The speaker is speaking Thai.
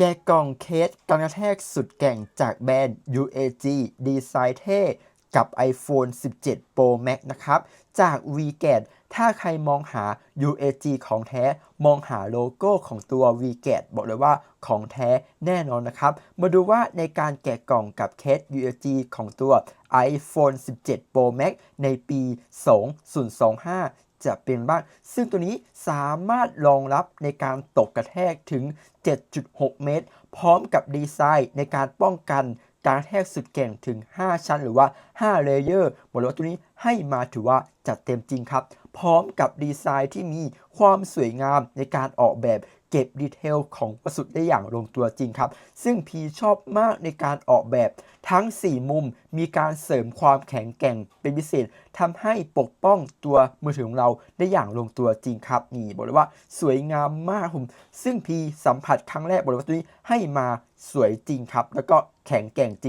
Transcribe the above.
แกะกล่องเคสกันกระแทกสุดแก่งจากแบรนด์ UAG ดีไซน์เท่กับ iPhone 17 Pro Max นะครับ จาก v g a t ถ้าใครมองหา UAG ของแท้ มองหาโลโก้ของตัว v g a t บอกเลยว่าของแท้แน่นอนนะครับ มาดูว่าในการแกะกล่องกับเคส UAG ของตัว iPhone 17 Pro Max ในปี 2025 จะเป็นบ้าง ซึ่งตัวนี้สามารถรองรับในการตกกระแทกถึง 7.6 เมตร พร้อมกับดีไซน์ในการป้องกันการแทกสุดเก่งถึง 5 ชั้นหรือว่า 5 เลเยอร์บอกเลยว่าตัวนี้ให้มาถือว่าจัดเต็มจริงครับ พร้อมกับดีไซน์ที่มีความสวยงามในการออกแบบเก็บดีเทลของวัสดุได้อย่างลงตัวจริงครับ ซึ่งพีชอบมากในการออกแบบทั้ง 4 มุมมีการเสริมความแข็งแกร่งเป็นพิเศษทำให้ปกป้องตัวมือถือของเราได้อย่างลงตัวจริงครับ นี่บอกเลยว่าสวยงามมากผม ซึ่งพีสัมผัสครั้งแรกบอกเลยว่าตัวนี้ให้มาสวยจริงครับ แล้วก็แข็งแกร่งจริง